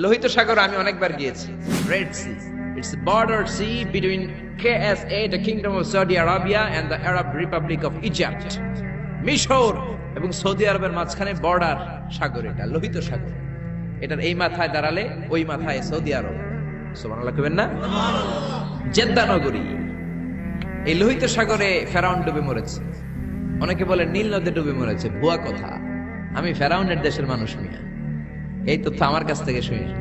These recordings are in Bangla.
লোহিত সাগর আমি অনেকবার গিয়েছি। Red Sea its border sea between KSA the kingdom of Saudi Arabia, and the Arab republic of Egypt. মিশর এবং সৌদি আরবের মাঝখানে বর্ডার সাগর এটা, লোহিত সাগর। এটার এই মাথায় দাঁড়ালে ওই মাথায় সৌদি আরব সুবহানাল্লাহ কইবেন না? জেদ্দা নগরী। এই লোহিত সাগরে ফেরাউন ডুবে মরেছে। অনেকে বলে নীল নদে ডুবে মরেছে, ভুয়া কথা। আমি ফেরাউনের দেশের মানুষ মিয়া। এই তথ্য আমার কাছ থেকে শুনি।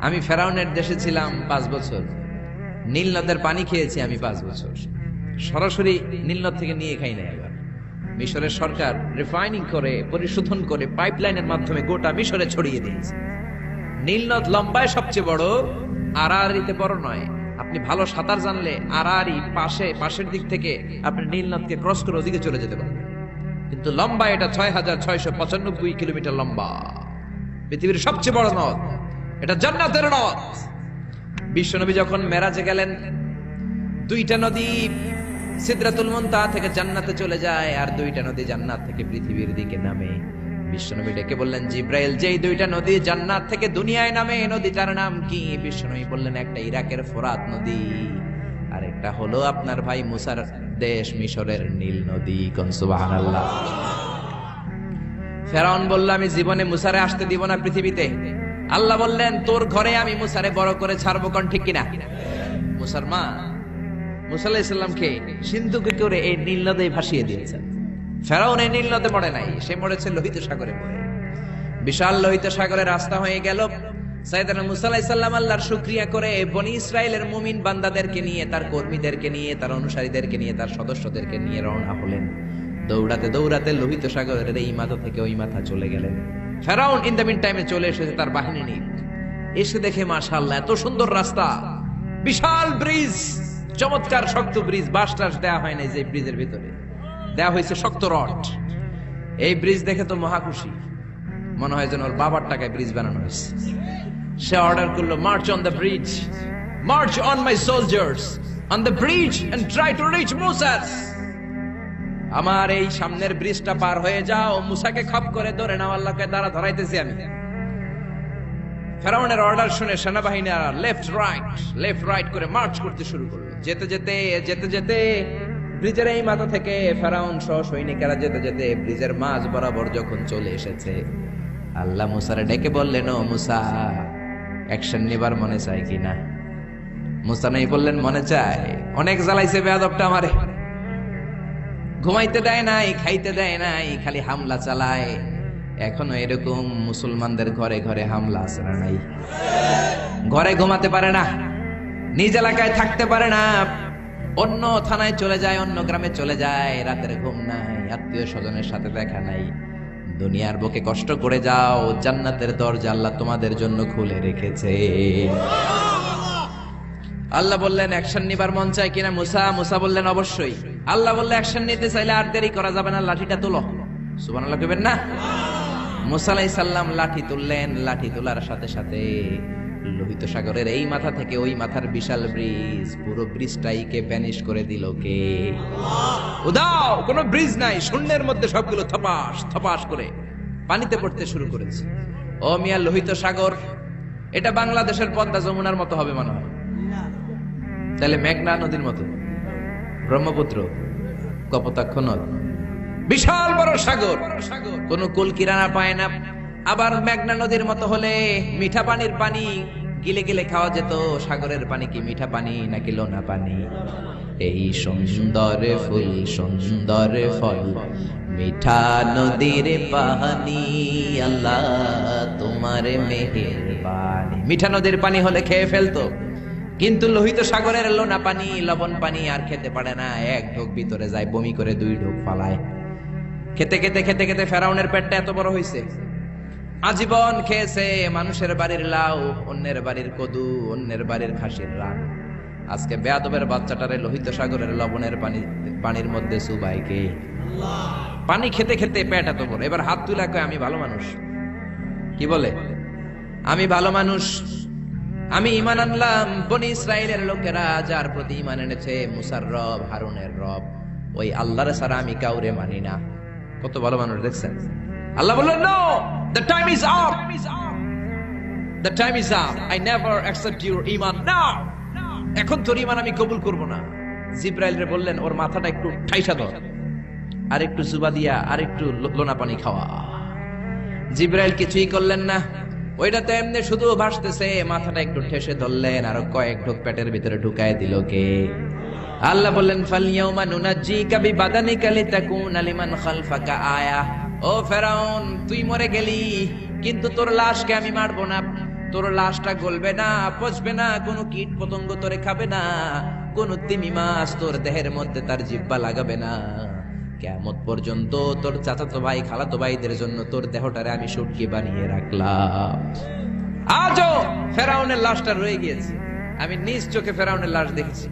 আমি ফেরাউনের দেশে ছিলাম পাঁচ বছর। নীল নদের পানি খেয়েছি আমি পাঁচ বছর। সরাসরি নীল নদ থেকে নিয়ে খাই না এবার। মিশরের সরকার রিফাইনিং করে, পরিশোধন করে পাইপলাইনের মাধ্যমে গোটা মিশরে ছড়িয়ে দিয়েছে। নীল নদ লম্বায় সবচেয়ে বড় আড়াআড়িতে বড় নয়। আপনি ভালো সাঁতার জানলে আড়াআড়ি পাশে, পাশের দিক থেকে আপনি নীল নদকে ক্রস করে ওদিকে চলে যেতে পারবেন। কিন্তু লম্বা এটা ছয় হাজার ছয়শো পঁচানব্বই কিলোমিটার লম্বা। পৃথিবীর সবচেয়ে বড় নদ। এটা জান্নাতের নদ। বিশ্বনবী যখন মেরাজে গেলেন, দুইটা নদী সিদরাতুল মুনতাহা থেকে জান্নাতে চলে যায় আর দুইটা নদী জান্নাত থেকে পৃথিবীর দিকে নামে। বিশ্বনবী ডেকে বললেন, জিব্রাইল, যেই দুইটা নদী জান্নাত থেকে দুনিয়ায় নামে, এই নদীটার নাম কি? বিশ্বনবী বললেন, একটা ইরাকের ফোরাত নদী, আর একটা হলো আপনার ভাই মুসার দেশ মিশরের নীল নদী, কোন সুবহানাল্লাহ। ফেরাউন বলল, আমি জীবনে মুসারে আসতে দিব না পৃথিবীতে। আল্লাহ বললেন, তোর ঘরে আমি মুসারে বড় করে ছাড়বো কোন ঠিক কিনা? মুসার মা মুসা আলাহিসাল্লামকে সিন্ধুকে করে এই নীল নদে ভাসিয়ে দিয়েছেন ফেরাউন এই নীল নদে পড়ে নাই, সে মরেছে লোহিত সাগরে পড়ে বিশাল লোহিত সাগরে রাস্তা হয়ে গেল। সাইদানা মুসা আলাহিসাল্লাম আল্লাহর শুক্রিয়া করে বনি ইসরায়েলের মুমিন বান্দাদেরকে নিয়ে, তার কর্মীদেরকে নিয়ে, তার অনুসারীদেরকে নিয়ে, তার সদস্যদেরকে নিয়ে রওনা হলেন। দৌড়াতে দৌড়াতে লোহিত সাগরের এই মাথা থেকে ওই মাথা চলে গেলেন। ফেরাউন ইন দ্য মিন টাইমে চলে এসেছে তার বাহিনী নিয়ে। এসে দেখে, মাশাআল্লাহ, এত সুন্দর রাস্তা। বিশাল ব্রিজ, চমৎকার শক্ত ব্রিজ বাস টাস দেওয়া হয় না যে ব্রিজের ভিতরে। দেওয়া হয়েছে শক্ত রড। এই ব্রিজ দেখে তো মহা খুশি। মনে হয় যেন ওর বাবার টাকায় ব্রিজ বানানো হয়েছে। সে অর্ডার করল march on the bridge march on my soldiers on the bridge and try to reach মুসাস আমার এই সামনের ব্রিজটা পার হয়ে যাও, মুসাকে খপ করে ধরে নাও, আল্লাহকে দ্বারা ধরাইতেছি আমি। ফেরাউনের অর্ডার শুনে সেনাবাহিনীরা লেফট রাইট লেফট রাইট করে মার্চ করতে শুরু করল। যেতে যেতে যেতে যেতে ব্রিজের এই মাথা থেকে ফেরাউন সহ সৈনিকেরা যেতে যেতে ব্রিজের মাঝ বরাবর যখন চলে এসেছে, আল্লাহ মুসারে ডেকে বললেন, ও মুসা অ্যাকশন নেবার মনে চায় কিনা? মুসা নাই বললেন, মনে চায়। অনেক জ্বালাইছে বেয়াদবটা আমারে। ঘুমাইতে দেয় নাই, খাইতে দেয় নাই, খালি হামলা চালায়। এখনও এরকম মুসলমানদের ঘরে ঘরে হামলা আছে না নাই? ঘরে ঘুমাতে পারে না, নিজ এলাকায় থাকতে পারে না, অন্য থানায় চলে যায়, অন্য গ্রামে চলে যায়, রাতের ঘুম নাই, আত্মীয় স্বজনের সাথে দেখা নাই। দুনিয়ার বুকে কষ্ট করে যাও, জান্নাতের দরজা আল্লাহ তোমাদের জন্য খুলে রেখেছে। আল্লাহ বললেন, অ্যাকশন নিবার মন চায় কিনা মুসা? মুসা বললেন, অবশ্যই। আল্লাহ বললে, অ্যাকশন নিতে চাইলে আর দেরি করা যাবে না, লাঠিটা তুলো। সুবহানাল্লাহ কইবেন না? মুসা আলাইহিস সালাম লাঠি তুললেন, লাঠি তোলার সাথে সাথে লোহিত সাগরের এই মাথা থেকে ওই মাথার বিশাল ব্রিজ, পুরো ব্রিজটাইকে ভ্যানিশ করে দিল কে? উদাও কোনো ব্রিজ নাই, শূন্যের মধ্যে সবগুলো থপাস থপাস করে পানিতে পড়তে শুরু করেছে। ও মিয়া, লোহিত সাগর, এটা বাংলাদেশের পদ্মা যমুনার মতো হবে মনে হয়। তাহলে মেঘনা নদীর মতো। ব্রহ্মপুত্র, কপোতাক্ষ নদ। বিশাল বড় সাগর। কোন কুল কিরানা পায় না। আবার মেঘনা নদীর মতো হলে মিঠা পানির পানি। গিলে গিলে খাওয়া যেত। সাগরের পানি কি মিঠা পানি নাকি লোনা পানি? এই সুন্দর ফুল, সুন্দর ফল, মিঠা নদীর পানি। আল্লাহ তোমার মেহের পানি মিঠা নদীর পানি হলে খেয়ে ফেলতো। কিন্তু লোহিত সাগরের লোনা পানি, লবণ পানি আর খেতে পারে না। এক ঢোক ভিতরে যায়, বমি করে দুই ঢোক ফালায়। খেতে খেতে খেতে খেতে ফেরাউনের পেটটা এত বড় হয়েছে আজীবন খেয়েছে মানুষের বাড়ির লাউ, অন্যের বাড়ির কদু, অন্যের বাড়ির খাসির রান আজকে বেয়াদবের বাচ্চাটারে লোহিত সাগরের লবণের পানি, পানির মধ্যে সুবাইকে পানি খেতে খেতে পেট এত বড়। এবার হাত তুলে আমি ভালো মানুষ। কি বলে? আমি ভালো মানুষ। আমি ইমান আনলাম, বনি ইসরায়েলের লোকেরা যার প্রতি ইমান এনেছে মুসার রব হারুনের রব। ওই আল্লাহর সারা আমি কাউরে মানি না। কত ভালো মানুষ দেখছেন? আল্লাহ বললেন no the time is up the time is up I never accept your Iman now এখন তোর ইমান আমি কবুল করব না। জিব্রাইল রে বললেন, ওর মাথাটা একটু ঠাইসা ধর। আর একটু জুবা দিয়া আর একটু লোনা পানি খাওয়া। জিব্রাইল কিছুই করলেন না। ওইটা তো এমনি শুধু ভাসতেছে, মাথাটা একটু ঠেসে ধরলেন, আর কয়েক ঢোক পেটের ভিতরে ঢুকায় দিল কে। আল্লাহ বললেন ফালিয়াউমা নুনাজ্জিকা বিবাদানিকা লিতাকুনা লিমান খালফাকা আয়া। ও ফেরাউন, তুই মরে গেলি, কিন্তু তোর লাশকে আমি মারবো না। তোর লাশটা গলবে না, পচবে না, কোনো কীট পতঙ্গ তোরে খাবে না, কোনো তিমি মাছ তোর দেহের মধ্যে তার জিব্বা লাগাবে না। কেমত পর্যন্ত তোর চাচাতো ভাই, খালাতো ভাইদের জন্য তোর দেহটারে আমি সুটকি বানিয়ে রাখলাম। আজও ফেরাউনের লাশটা রয়ে গিয়েছে। আমি নিজ চোখে ফেরাউনের লাশ দেখেছি।